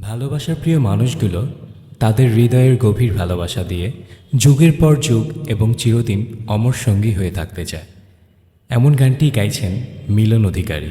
ভালোবাসার প্রিয় মানুষগুলো তাদের হৃদয়ের গভীর ভালোবাসা দিয়ে যুগের পর যুগ এবং চিরদিন অমর সঙ্গী হয়ে থাকতে চায়। এমন গানটি গাইছেন মিলন অধিকারী।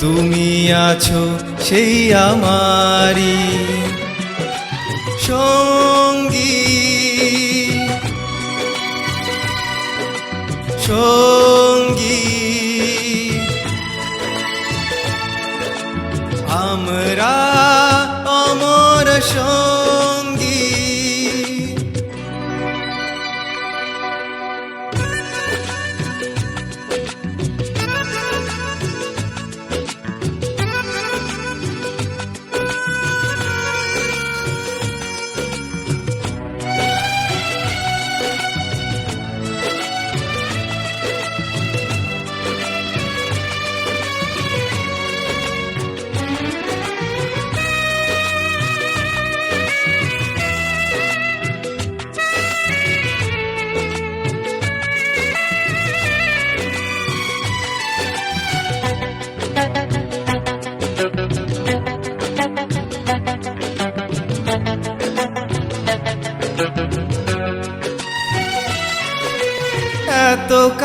তুমি আছো সেই আমারি সঙ্গী। সঙ্গী। আমরা অমর সঙ্গী।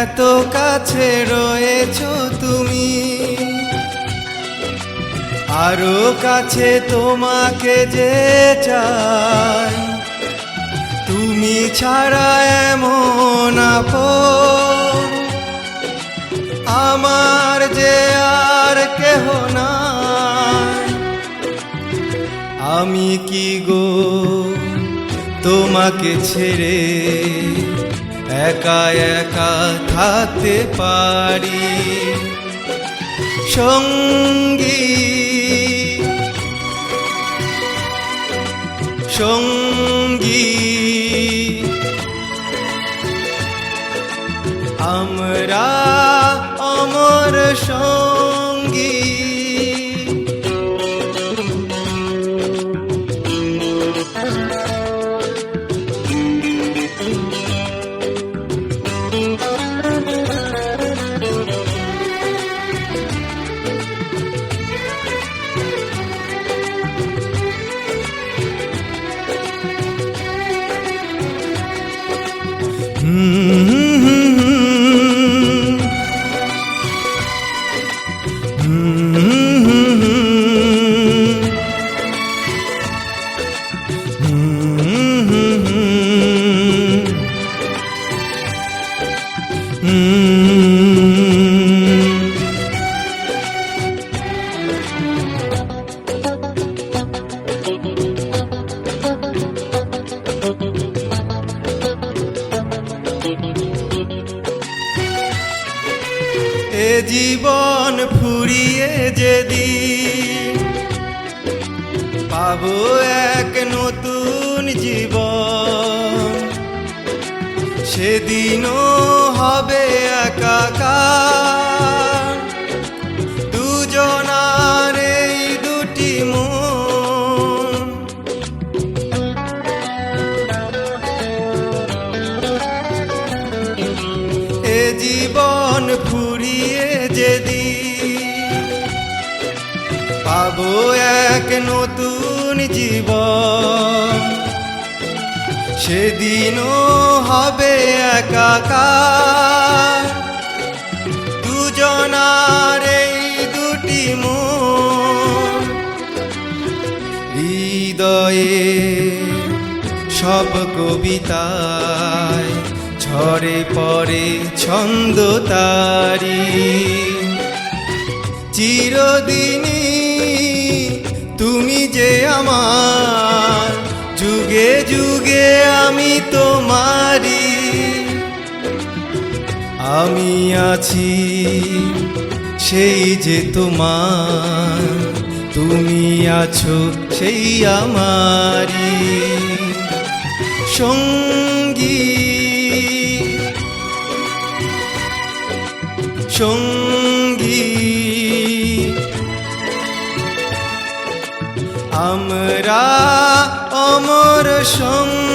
এত কাছে রয়েছ তুমি। আরও কাছে তোমাকে যে চাই। তুমি ছাড়া এমন আমার যে আর কেহ না আমি কি গো তোমাকে ছেড়ে একা একা থাকতে পারি। সঙ্গী। সঙ্গী। আমরা অমর সঙ্গী। এ জীবন ফুরিয়ে যেদিন পাবো এক নতুন জীবন। সেদিনও হবে একাকার। দুজনার এই দুটি মন। এ জীবন ফুরিয়ে যেদিন পাবো এক নতুন জীবন। সেদিনও হবে একাকার। দুজনার এই দুটি মন। হৃদয়ে সব কবিতায় ঝরে পড়ে ছন্দ তারি। চিরদিনই তুমি যে আমার যুগে যুগে আমি তোমারি আমি আছি সেই যে তোমার, তুমি আছো সেই আমারি সঙ্গী সঙ্গী, আমরা সঙ্গী